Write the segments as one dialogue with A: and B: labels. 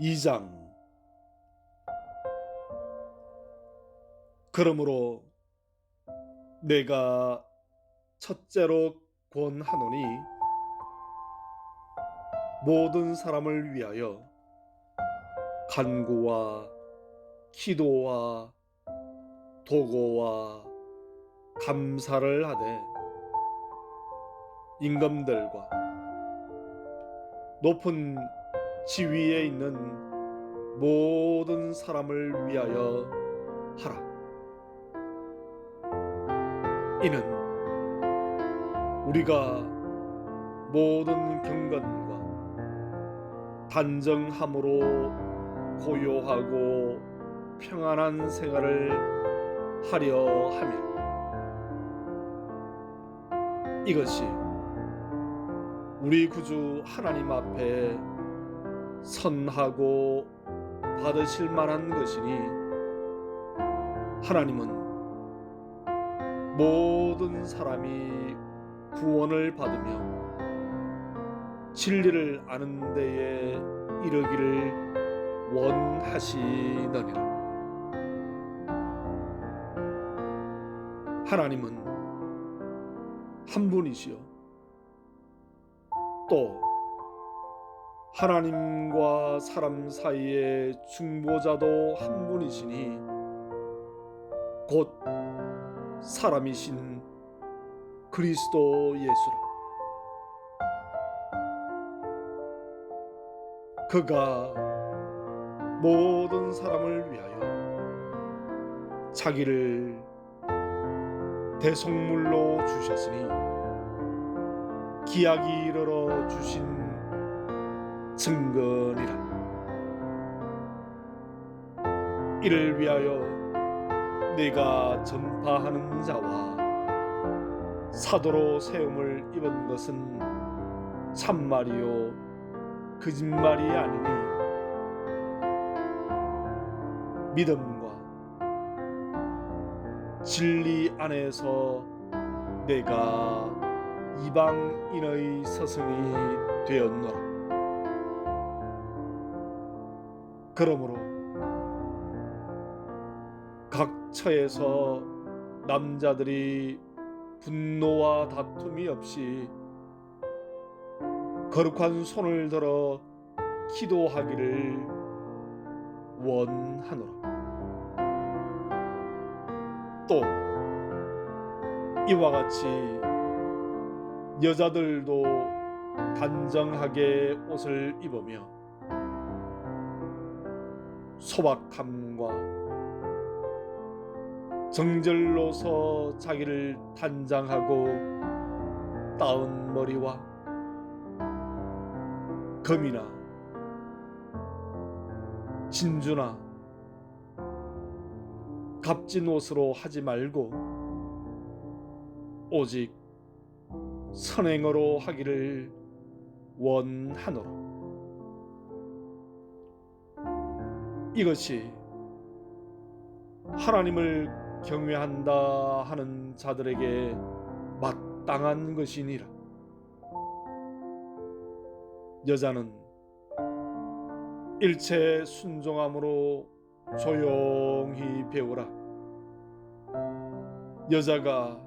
A: 2장. 그러므로 내가 첫째로 권하노니 모든 사람을 위하여 간구와 기도와 도고와 감사를 하되 임금들과 높은 지위에 있는 모든 사람을 위하여 하라. 이는 우리가 모든 경건과 단정함으로 고요하고 평안한 생활을 하려 함이라. 이것이 우리 구주 하나님 앞에 선하고 받으실 만한 것이니 하나님은 모든 사람이 구원을 받으며 진리를 아는 데에 이르기를 원하시느니라. 하나님은 한 분이시요. 또 하나님과 사람 사이의 중보자도 한 분이시니 곧 사람이신 그리스도 예수라. 그가 모든 사람을 위하여 자기를 대속물로 주셨으니 기약이 이르러 주신 증거니라. 이를 위하여 내가 전파하는 자와 사도로 세움을 입은 것은 참말이요 거짓말이 아니니 믿음과 진리 안에서 내가 이방인의 서성이 되었노라. 그러므로 각 처에서 남자들이 분노와 다툼이 없이 거룩한 손을 들어 기도하기를 원하노라. 또 이와 같이 여자들도 단정하게 옷을 입으며 소박함과 정절로서 자기를 단장하고 따은 머리와 금이나 진주나 값진 옷으로 하지 말고 오직 선행으로 하기를 원하노라. 이것이 하나님을 경외한다 하는 자들에게 마땅한 것이니라. 여자는 일체 순종함으로 조용히 배우라. 여자가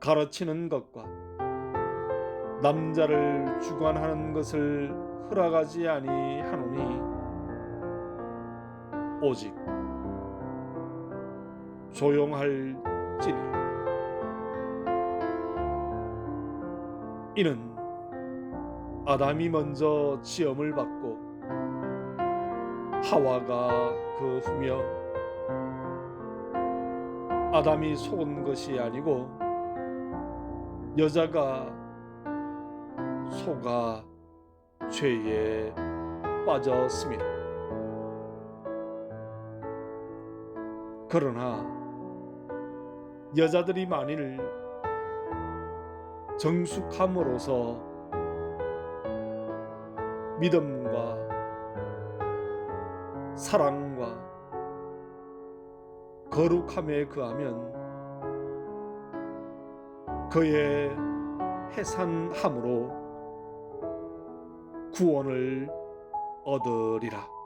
A: 가르치는 것과 남자를 주관하는 것을 허락하지 아니하노니 오직 조용할지니라. 이는 아담이 먼저 지음을 받고 하와가 그 후며 아담이 속은 것이 아니고 여자가 속아 죄에 빠졌습니다. 그러나 여자들이 만일 정숙함으로써 믿음과 사랑과 거룩함에 그하면 그의 해산함으로 구원을 얻으리라.